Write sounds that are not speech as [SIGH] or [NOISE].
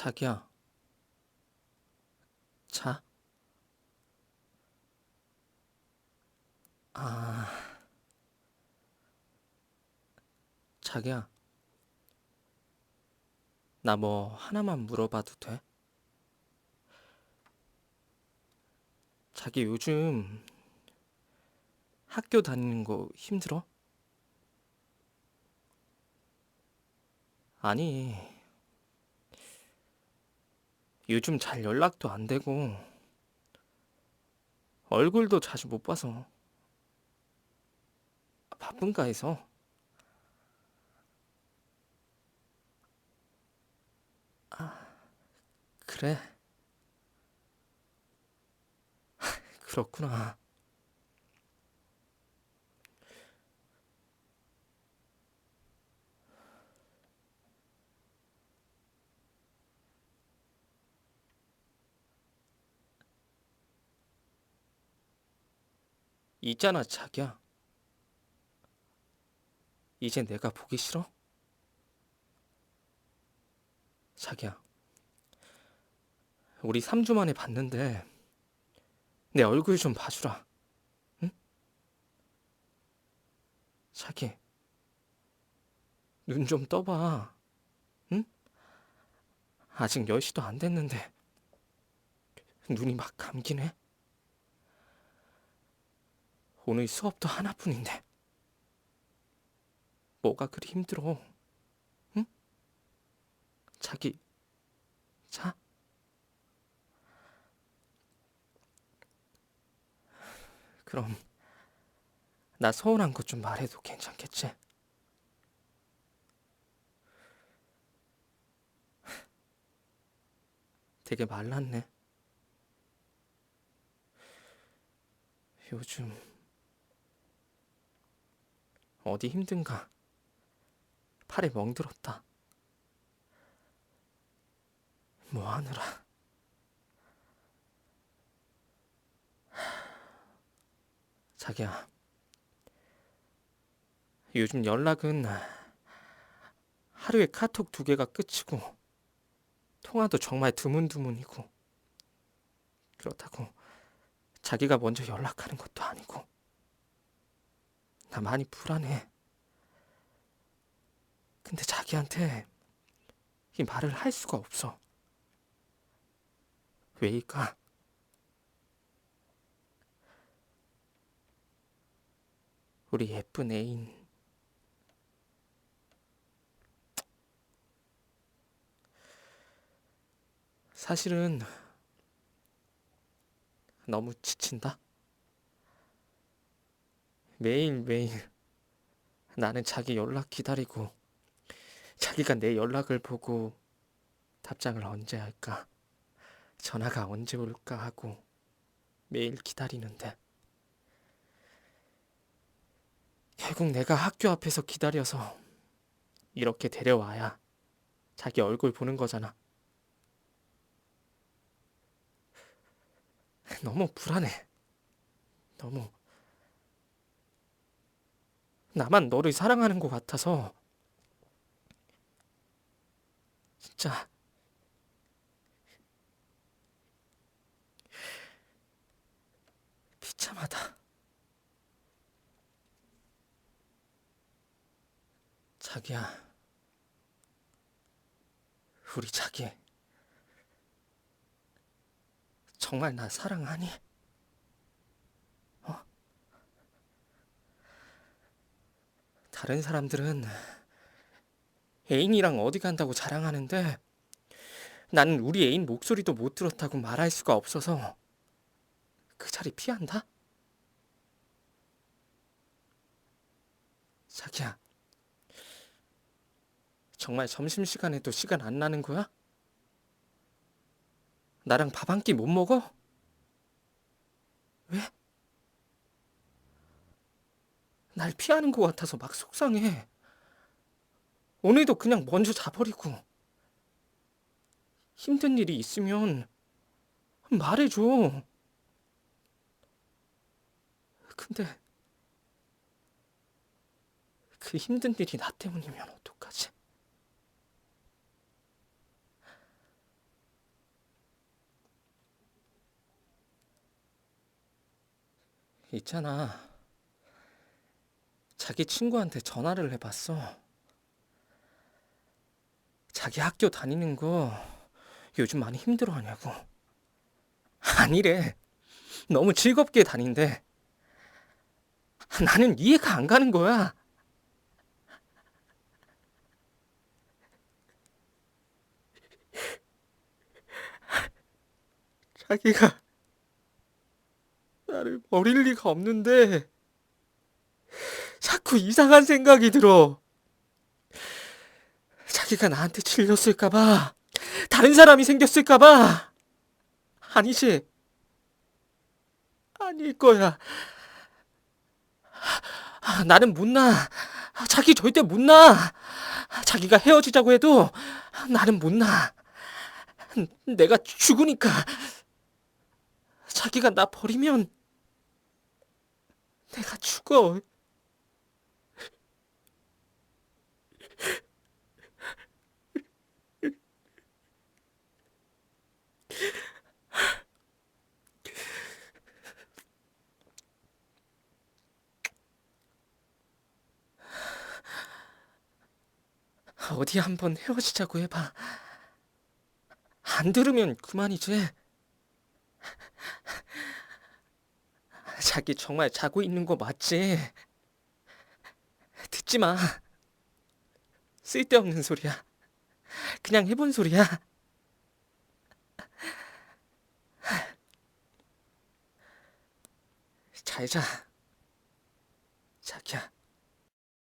자기야. 자. 아. 자기야. 나 뭐 하나만 물어봐도 돼? 자기 요즘 학교 다니는 거 힘들어? 아니, 요즘 잘 연락도 안 되고, 얼굴도 자주 못 봐서, 바쁜가 해서, 그래. [LAUGHS] 그렇구나. 있잖아, 자기야. 이제 내가 보기 싫어? 자기야. 우리 3주 만에 봤는데 내 얼굴 좀 봐주라. 응? 자기. 눈 좀 떠봐. 응? 아직 10시도 안 됐는데 눈이 막 감기네. 오늘 수업도 하나뿐인데 뭐가 그리 힘들어? 응? 자기 자. 그럼 나 서운한 것 좀 말해도 괜찮겠지? 되게 말랐네. 요즘 어디 힘든가? 팔에 멍들었다. 뭐 하느라. 자기야, 요즘 연락은 하루에 카톡 두 개가 끝이고, 통화도 정말 드문드문이고, 그렇다고 자기가 먼저 연락하는 것도 아니고, 나 많이 불안해. 근데 자기한테 이 말을 할 수가 없어. 왜일까? 우리 예쁜 애인. 사실은 너무 지친다. 매일매일 나는 자기 연락 기다리고 자기가 내 연락을 보고 답장을 언제 할까, 전화가 언제 올까 하고 매일 기다리는데 결국 내가 학교 앞에서 기다려서 이렇게 데려와야 자기 얼굴 보는 거잖아. 너무 불안해. 너무. 나만 너를 사랑하는 것 같아서. 진짜. 비참하다. 자기야. 우리 자기. 정말 나 사랑하니? 다른 사람들은 애인이랑 어디 간다고 자랑하는데 나는 우리 애인 목소리도 못 들었다고 말할 수가 없어서 그 자리 피한다? 자기야. 정말 점심시간에도 시간 안 나는 거야? 나랑 밥 한 끼 못 먹어? 왜? 날 피하는 것 같아서 막 속상해. 오늘도 그냥 먼저 자버리고. 힘든 일이 있으면 말해줘. 근데 그 힘든 일이 나 때문이면 어떡하지? 있잖아. 자기 친구한테 전화를 해봤어. 자기 학교 다니는 거 요즘 많이 힘들어 하냐고. 아니래. 너무 즐겁게 다닌대. 나는 이해가 안 가는 거야. 자기가 나를 버릴 리가 없는데 자꾸 이상한 생각이 들어. 자기가 나한테 질렸을까봐, 다른 사람이 생겼을까봐. 아니지. 아닐 거야. 아, 나는 못 나. 자기 절대 못 나. 자기가 헤어지자고 해도 나는 못 나. 내가 죽으니까. 자기가 나 버리면 내가 죽어. 어디 한번 헤어지자고 해봐. 안 들으면 그만이지. 자기 정말 자고 있는 거 맞지? 듣지 마. 쓸데없는 소리야. 그냥 해본 소리야. 잘 자. 자기야.